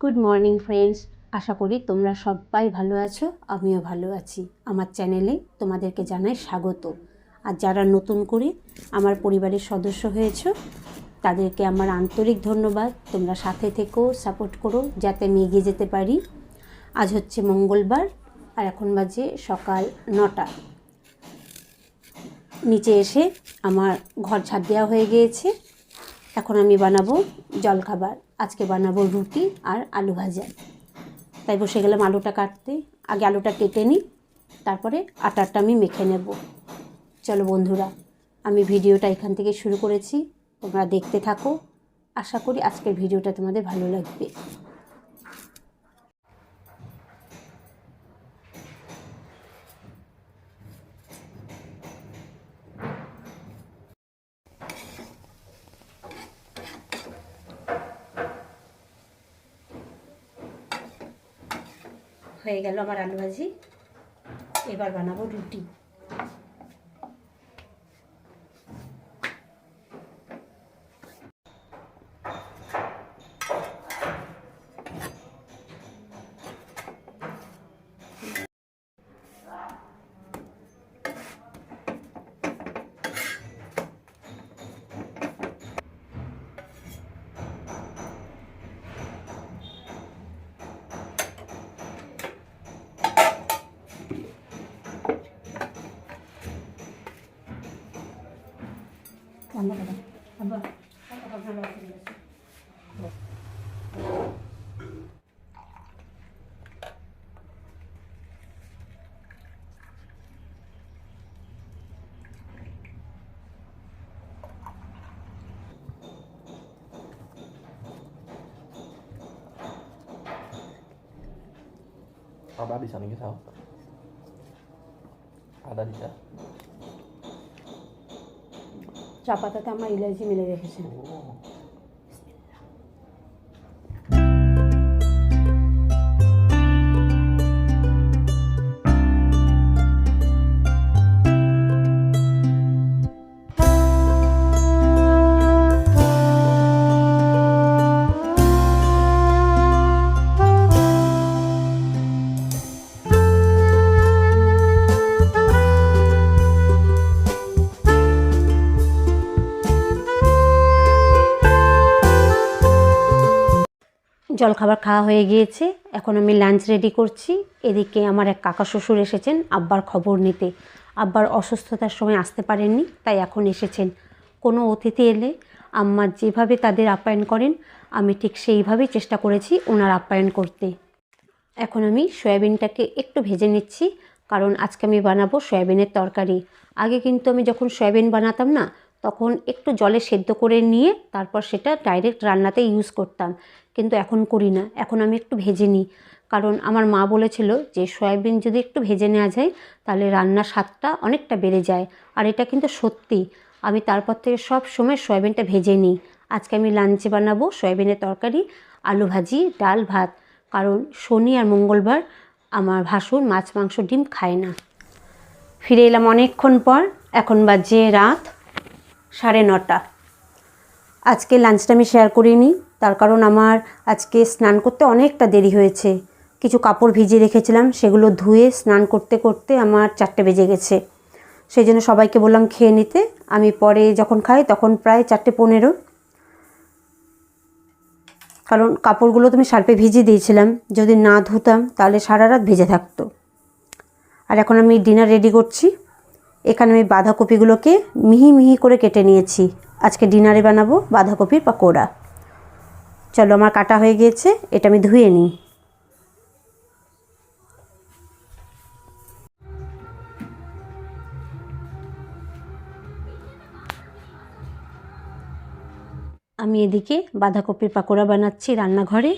Good morning friends আশা করি তোমরা সবাই ভালো আছো, আমিও ভালো আছি। আমার চ্যানেলে তোমাদেরকে জানাই স্বাগত। আর যারা নতুন করে আমার পরিবারের সদস্য হয়েছো, তাদেরকে আমার আন্তরিক ধন্যবাদ। তোমরা সাথে থেকেও সাপোর্ট করো, যাতে আমি এগিয়ে যেতে পারি। আজ হচ্ছে মঙ্গলবার, আর এখন বাজে সকাল নটা। নিচে এসে আমার ঘর ঝাড় দেওয়া হয়ে গিয়েছে। এখন আমি বানাবো জলখাবার। আজকে বানাবো রুটি আর আলু ভাজা। তাই বসে গেলাম আলুটা কাটতে। আগে আলুটা কেটে নিই, তারপরে আটারটা আমি মেখে নেব। চলো বন্ধুরা, আমি ভিডিওটা এখান থেকে শুরু করেছি। তোমরা দেখতে থাকো। আশা করি আজকের ভিডিওটা তোমাদের ভালো লাগবে। হয়ে গেল আমার আলু ভাজি এবার বানাবো রুটি। রান্না করে আবার আবার ভালো আছে Abah di sana চা পাতাতে আমার ইলাইচি মিলে রেখেছে জলখাবার খাওয়া হয়ে গিয়েছে। এখন আমি লাঞ্চ রেডি করছি। এদিকে আমার এক কাকা শ্বশুর এসেছেন, আব্বার খবর নিতে। আব্বার অসুস্থতার সময় আসতে পারেননি, তাই এখন এসেছেন। কোনো অতিথি এলে আম্মা যেভাবে তাদের আপ্যায়ন করেন, আমি ঠিক সেইভাবেই চেষ্টা করেছি ওনার আপ্যায়ন করতে। এখন আমি সয়াবিনটাকে একটু ভেজে নিচ্ছি, কারণ আজকে আমি বানাবো সয়াবিনের তরকারি। আগে কিন্তু আমি যখন সয়াবিন বানাতাম না তখন একটু জলে সেদ্ধ করে নিয়ে তারপর সেটা ডাইরেক্ট রান্নাতে ইউজ করতাম। কিন্তু এখন করি না, এখন আমি একটু ভেজে নিই। কারণ আমার মা বলেছিল যে, সয়াবিন যদি একটু ভেজে নেওয়া যায়, তাহলে রান্নার স্বাদটা অনেকটা বেড়ে যায়। আর এটা কিন্তু সত্যি, আমি তারপর থেকে সব সময় সয়াবিনটা ভেজে নিই। আজকে আমি লাঞ্চে বানাবো সয়াবিনের তরকারি, আলু ভাজি, ডাল ভাত। কারণ শনি আর মঙ্গলবার আমার ভাসুর মাছ, মাংস, ডিম খায় না। ফিরে এলাম অনেকক্ষণ পর, এখন বাজে রাত। সাড়ে নটা। আজকে লাঞ্চটা আমি শেয়ার করিনি, তার কারণ আমার আজকে স্নান করতে অনেকটা দেরি হয়েছে। কিছু কাপড় ভিজিয়ে রেখেছিলাম, সেগুলো ধুয়ে স্নান করতে করতে আমার চারটে বেজে গেছে। সেই জন্য সবাইকে বললাম খেয়ে নিতে, আমি পরে যখন খাই তখন প্রায় চারটে পনেরো। কারণ কাপড়গুলো তুমি সার্পে ভিজিয়ে দিয়েছিলাম, যদি না ধুতাম তাহলে সারা রাত ভেজে থাকতো। আর এখন আমি ডিনার রেডি করছি। এখানে আমি বাঁধাকপিগুলোকে মিহি মিহি করে কেটে নিয়েছি। আজকে ডিনারে বানাবো বাঁধাকপির পাকোড়া। চলো, আমার কাটা হয়ে গিয়েছে, এটা আমি ধুয়ে নিই। আমি এদিকে বাঁধাকপির পাকোড়া বানাচ্ছি রান্নাঘরে,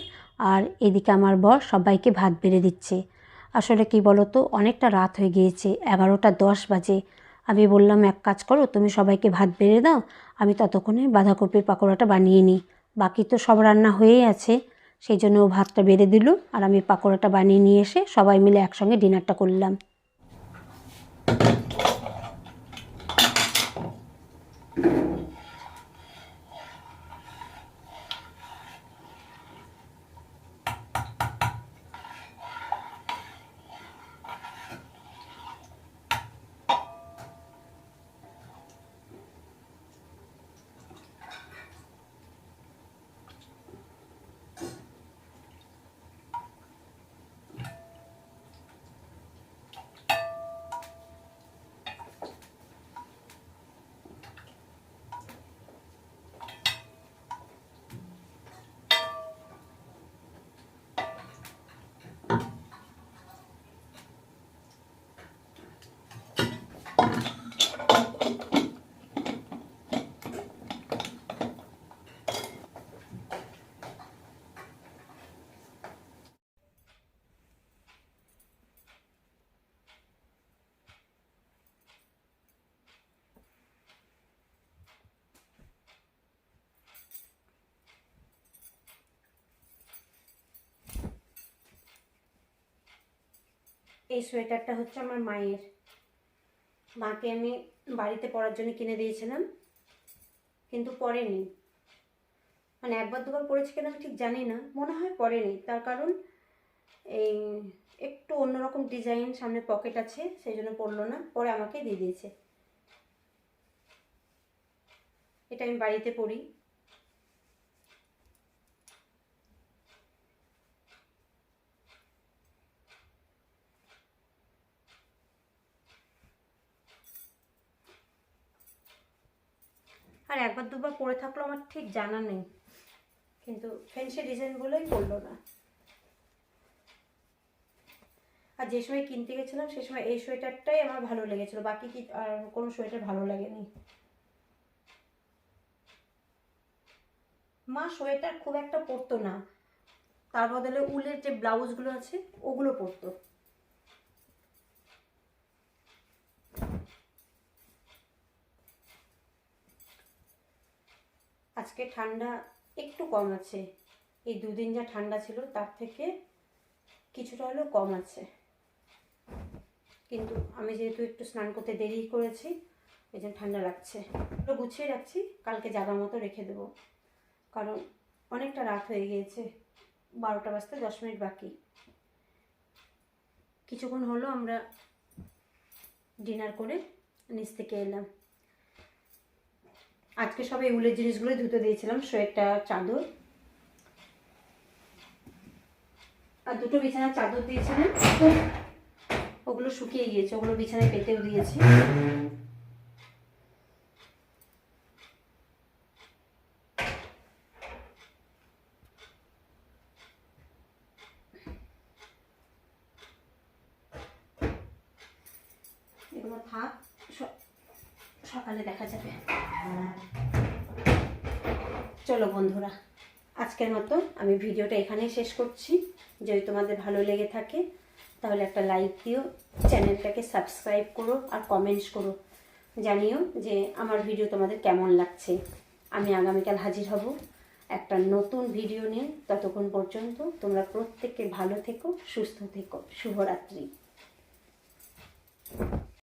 আর এদিকে আমার বর সবাইকে ভাত বেড়ে দিচ্ছে। আসলে কি বলো তো অনেকটা রাত হয়ে গিয়েছে, এগারোটা দশ বাজে। আমি বললাম, এক কাজ করো, তুমি সবাইকে ভাত বেড়ে দাও, আমি ততক্ষণে বাঁধাকপির পাকোড়াটা বানিয়ে নিই। বাকি তো সব রান্না হয়েই আছে, সেই জন্য ও ভাতটা বেড়ে দিল, আর আমি পাকোড়াটা বানিয়ে নিয়ে এসে সবাই মিলে একসঙ্গে ডিনারটা করলাম। এই সোয়েটারটা হচ্ছে আমার মায়ের। মাকে আমি বাড়িতে পরার জন্য কিনে দিয়েছিলাম, কিন্তু পরেনি। মানে একবার দুবার পরেছি কিনা আমি ঠিক জানি না, মনে হয় পরেনি। তার কারণ এই একটু অন্যরকম ডিজাইন সামনে পকেট আছে, সেই জন্য পরলো না, পরে আমাকে দিয়ে দিয়েছে। এটা আমি বাড়িতে পরি। আর একবার দুবার পরে থাকল আমার ঠিক জানা নেই। কিন্তু ফ্যান্সি ডিজাইন বলেই পড়ল না। আর যে সময় কিনতে গেছিলাম, সে সময় এই সোয়েটারটাই আমার ভালো লেগেছিল। বাকি কি আর কোনো সোয়েটার ভালো লাগেনি। মা সোয়েটার খুব একটা পরতো না। তার বদলে উলের যে ব্লাউজগুলো আছে, ওগুলো পরতো। আজকে ঠান্ডা একটু কম আছে। এই দুদিন যা ঠান্ডা ছিল, তার থেকে কিছুটা হলেও কম আছে। কিন্তু আমি যেহেতু একটু স্নান করতে দেরি করেছি, এই জন্য ঠান্ডা লাগছে। গুছিয়ে রাখছি, কালকে জাগা মতো রেখে দেবো। কারণ অনেকটা রাত হয়ে গিয়েছে, বারোটা বাজতে দশ মিনিট বাকি। কিছুক্ষণ হলো আমরা ডিনার করে নিচ থেকে এলাম। আজকে সব এই উলের জিনিসগুলোই ধুতে দিয়েছিলাম সোয়েটার চাদর। আর দুটো বিছানার চাদর দিয়েছিলাম। ওগুলো শুকিয়ে গিয়েছে, ওগুলো বিছানায় পেতেও দিয়েছি। এগুলো থাক। সকালে দেখা যাবে। চলো বন্ধুরা, আজকের মতো আমি ভিডিওটা এখানেই শেষ করছি। যদি তোমাদের ভালো লেগে থাকে, তাহলে একটা লাইক দিও, চ্যানেলটাকে সাবস্ক্রাইব করো আর কমেন্টস করো। জানিও যে আমার ভিডিও তোমাদের কেমন লাগছে। আমি আগামীকাল হাজির হব একটা নতুন ভিডিও নিয়ে ততক্ষণ পর্যন্ত তোমরা প্রত্যেকে ভালো থেকো, সুস্থ থেকো। শুভরাত্রি।